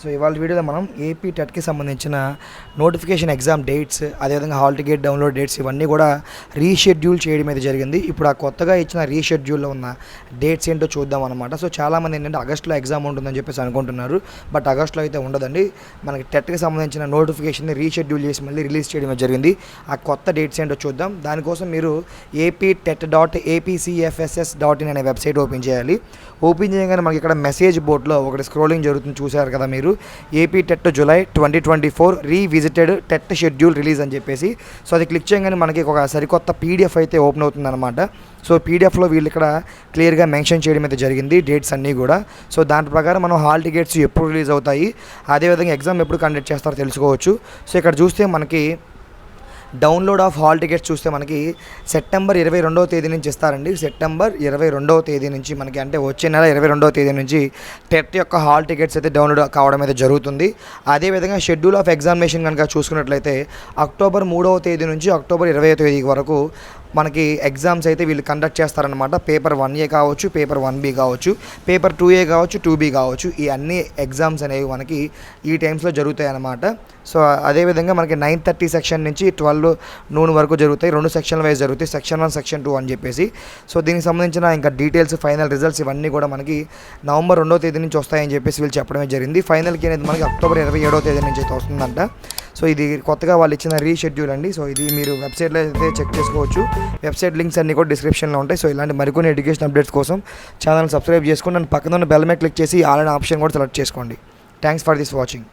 So ఇవాళ వీడియోలో మనం ఏపీ టెట్కి సంబంధించిన నోటిఫికేషన్ ఎగ్జామ్ డేట్స్ అదేవిధంగా హాల్ టికెట్ డౌన్లోడ్ డేట్స్ ఇవన్నీ కూడా రీషెడ్యూల్ చేయడం అయితే జరిగింది. ఇప్పుడు ఆ కొత్తగా ఇచ్చిన రీషెడ్యూల్లో ఉన్న డేట్స్ ఏంటో చూద్దాం అనమాట సో చాలామంది ఏంటంటే ఆగస్టులో ఎగ్జామ్ ఉంటుందని చెప్పేసి అనుకుంటున్నారు. బట్ ఆగస్ట్లో అయితే ఉండదండి. మనకి టెట్కి సంబంధించిన నోటిఫికేషన్ని రీషెడ్యూల్ చేసి మళ్ళీ రిలీజ్ చేయడం జరిగింది. ఆ కొత్త డేట్స్ ఏంటో చూద్దాం. దానికోసం మీరు AP TET dot APCFSS dot in అనే వెబ్సైట్ ఓపెన్ చేయాలి. ఓపెన్ చేయగానే మనకి ఇక్కడ మెసేజ్ బోర్డ్లో ఒకటి స్క్రోలింగ్ జరుగుతుంది చూశారు కదా మీరు. AP TET July twenty twenty four revisited TET schedule release అని చెప్పేసి. సో అది క్లిక్ చేయగానే మనకి ఒక సరికొత్త పీడిఎఫ్ అయితే ఓపెన్ అవుతుంది అనమాట సో పీడిఎఫ్లో వీళ్ళు ఇక్కడ క్లియర్గా మెన్షన్ చేయడం అయితే జరిగింది డేట్స్ అన్నీ కూడా. సో దాని ప్రకారం మనం హాల్ టికెట్స్ ఎప్పుడు రిలీజ్ అవుతాయి అదేవిధంగా ఎగ్జామ్ ఎప్పుడు కండక్ట్ చేస్తారో తెలుసుకోవచ్చు. సో ఇక్కడ చూస్తే మనకి డౌన్లోడ్ ఆఫ్ హాల్ టికెట్స్ చూస్తే మనకి సెప్టెంబర్ ఇరవై రెండవ తేదీ నుంచి ఇస్తారండి. సెప్టెంబర్ ఇరవై రెండవ తేదీ నుంచి మనకి అంటే వచ్చే నెల ఇరవై రెండవ తేదీ నుంచి టెట్ యొక్క హాల్ టికెట్స్ అయితే డౌన్లోడ్ కావడం అయితే జరుగుతుంది. అదేవిధంగా షెడ్యూల్ ఆఫ్ ఎగ్జామినేషన్ కనుక చూసుకున్నట్లయితే అక్టోబర్ మూడవ తేదీ నుంచి అక్టోబర్ ఇరవై తేదీ వరకు మనకి ఎగ్జామ్స్ అయితే వీళ్ళు కండక్ట్ చేస్తారనమాట పేపర్ వన్ ఏ కావచ్చు పేపర్ వన్ బి కావచ్చు పేపర్ టూ ఏ కావచ్చు టూ బి కావచ్చు ఈ అన్ని ఎగ్జామ్స్ అనేవి మనకి ఈ టైమ్స్లో జరుగుతాయి అన్నమాట సో అదేవిధంగా మనకి నైన్ థర్టీ సెక్షన్ నుంచి ట్వెల్వ్ నూన్ వరకు జరుగుతాయి. రెండు సెక్షన్ వైజ్ జరుగుతాయి. సెక్షన్ వన్ సెక్షన్ టూ అని చెప్పేసి. సో దీనికి సంబంధించిన ఇంకా డీటెయిల్స్ ఫైనల్ రిజల్ట్స్ ఇవన్నీ కూడా మనకి నవంబర్ రెండో తేదీ నుంచి వస్తాయని చెప్పేసి వీళ్ళు చెప్పడమే జరిగింది. ఫైనల్కి అనేది మనకి అక్టోబర్ ఇరవై ఏడో తేదీ నుంచి అయితే వస్తుందంట. సో ఇది కొత్తగా వాళ్ళు ఇచ్చిన రీషెడ్యూల్ అండి. సో ఇది మీరు వెబ్సైట్లో అయితే చెక్ చేసుకోవచ్చు. వెబ్సైట్ లింక్స్ అన్ని కూడా డిస్క్రిప్షన్లో ఉంటాయి. సో ఇలాంటి మరికొన్ని ఎడ్యుకేషన్ అప్డేట్స్ కోసం ఛానల్ సబ్స్క్రైబ్ చేసుకొని నన్ను పక్కన ఉన్న బెల్ మీద క్లిక్ చేసి ఆల్ ఆప్షన్ కూడా సెలెక్ట్ చేసుకోండి. Thanks for this watching